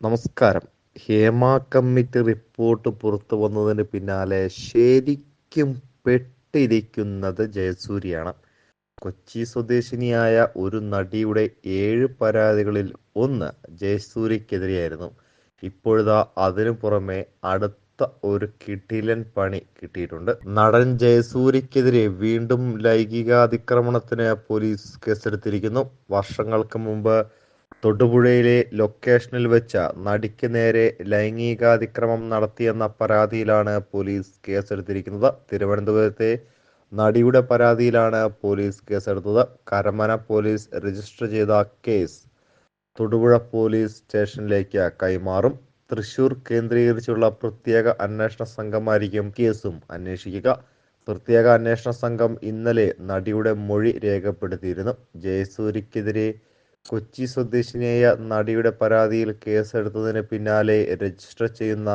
നമസ്കാരം. Hema committee report പുറത്തു വന്നതിന് പിന്നാലെ ശരിക്കും പെട്ടിരിക്കുന്നത് ജയസൂര്യയാണ്. കൊച്ചി സ്വദേശിനിയായ ഒരു നടിയുടെ ഏഴ് പരാതികളിൽ ഒന്ന് ജയസൂര്യക്കെതിരെയായിരുന്നു. ഇപ്പോഴതാ അതിനു പുറമെ അടുത്ത ഒരു കിടിലൻ പണി കിട്ടിയിട്ടുണ്ട്. നടൻ ജയസൂര്യക്കെതിരെ വീണ്ടും ലൈംഗികാതിക്രമണത്തിന് പോലീസ് കേസെടുത്തിരിക്കുന്നു. വർഷങ്ങൾക്ക് മുമ്പ് തൊടുപുഴയിലെ ലൊക്കേഷനിൽ വെച്ച നടിക്ക് നേരെ ലൈംഗികാതിക്രമം നടത്തിയെന്ന പരാതിയിലാണ് പോലീസ് കേസെടുത്തിരിക്കുന്നത്. തിരുവനന്തപുരത്തെ നടിയുടെ പരാതിയിലാണ് പോലീസ് കേസെടുത്തത്. കരമന പോലീസ് രജിസ്റ്റർ ചെയ്ത കേസ് തൊടുപുഴ പോലീസ് സ്റ്റേഷനിലേക്ക് കൈമാറും. തൃശൂർ കേന്ദ്രീകരിച്ചുള്ള പ്രത്യേക അന്വേഷണ സംഘമായിരിക്കും കേസും. അന്വേഷിക്കുക. പ്രത്യേക അന്വേഷണ സംഘം ഇന്നലെ നടിയുടെ മൊഴി രേഖപ്പെടുത്തിയിരുന്നു. ജയസൂര്യക്കെതിരെ കൊച്ചി സ്വദേശിനിയായ നടിയുടെ പരാതിയിൽ കേസെടുത്തതിന് പിന്നാലെ രജിസ്റ്റർ ചെയ്യുന്ന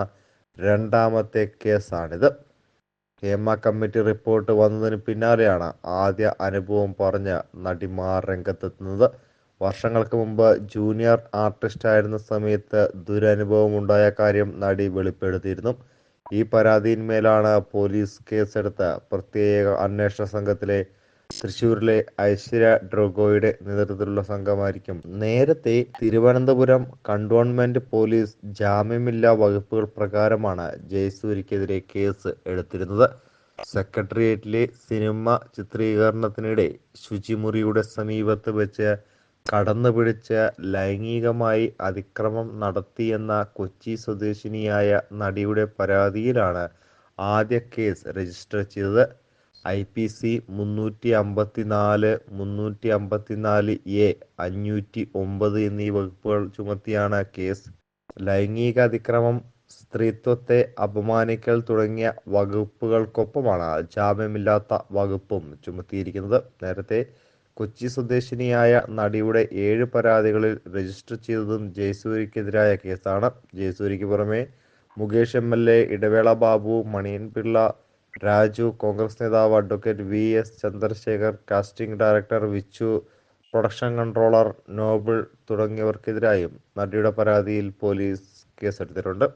രണ്ടാമത്തെ കേസാണിത്. ഹേമ കമ്മിറ്റി റിപ്പോർട്ട് വന്നതിന് പിന്നാലെയാണ് ആദ്യ അനുഭവം പറഞ്ഞ നടിമാർ രംഗത്തെത്തുന്നത്. വർഷങ്ങൾക്ക് മുമ്പ് ജൂനിയർ ആർട്ടിസ്റ്റ് ആയിരുന്ന സമയത്ത് ദുരനുഭവം ഉണ്ടായ കാര്യം നടി വെളിപ്പെടുത്തിയിരുന്നു. ഈ പരാതിയിന്മേലാണ് പോലീസ് കേസെടുത്ത പ്രത്യേക അന്വേഷണ സംഘത്തിലെ തൃശൂരിലെ ഐശ്വര്യ ഡ്രോഗോയുടെ നേതൃത്വത്തിലുള്ള സംഘമായിരിക്കും. നേരത്തെ തിരുവനന്തപുരം കണ്ടോൺമെന്റ് പോലീസ് ജാമ്യമില്ലാ വകുപ്പുകൾ പ്രകാരമാണ് ജയസൂര്യക്കെതിരെ കേസ് എടുത്തിരുന്നത്. സെക്രട്ടേറിയറ്റിലെ സിനിമ ചിത്രീകരണത്തിനിടെ ശുചിമുറിയുടെ സമീപത്ത് വെച്ച് കടന്നു പിടിച്ച് ലൈംഗികമായി അതിക്രമം നടത്തിയെന്ന കൊച്ചി സ്വദേശിനിയായ നടിയുടെ പരാതിയിലാണ് ആദ്യ കേസ് രജിസ്റ്റർ ചെയ്തത്. ഐ പി സി മുന്നൂറ്റി അമ്പത്തിനാല് മുന്നൂറ്റി അമ്പത്തിനാല് എ അഞ്ഞൂറ്റി ഒമ്പത് എന്നീ വകുപ്പുകൾ ചുമത്തിയാണ് കേസ്. ലൈംഗിക അതിക്രമം സ്ത്രീത്വത്തെ അപമാനിക്കൽ തുടങ്ങിയ വകുപ്പുകൾക്കൊപ്പമാണ് ജാമ്യമില്ലാത്ത വകുപ്പും ചുമത്തിയിരിക്കുന്നത്. നേരത്തെ കൊച്ചി സ്വദേശിനിയായ നടിയുടെ ഏഴ് പരാതികളിൽ രജിസ്റ്റർ ചെയ്തതും ജയസൂര്യക്കെതിരായ കേസാണ്. ജയസൂര്യക്ക് പുറമെ Mukesh M L A Idavela Babu Maniyan Pillai Raju Congress നേതാവ് advocate V S Chandrasekhar casting director Vichu production controller Noble തുടങ്ങിയവർക്കെതിരായും നടിയുടെ പരാതിയിൽ പോലീസ് കേസെടുത്തിട്ടുണ്ട്.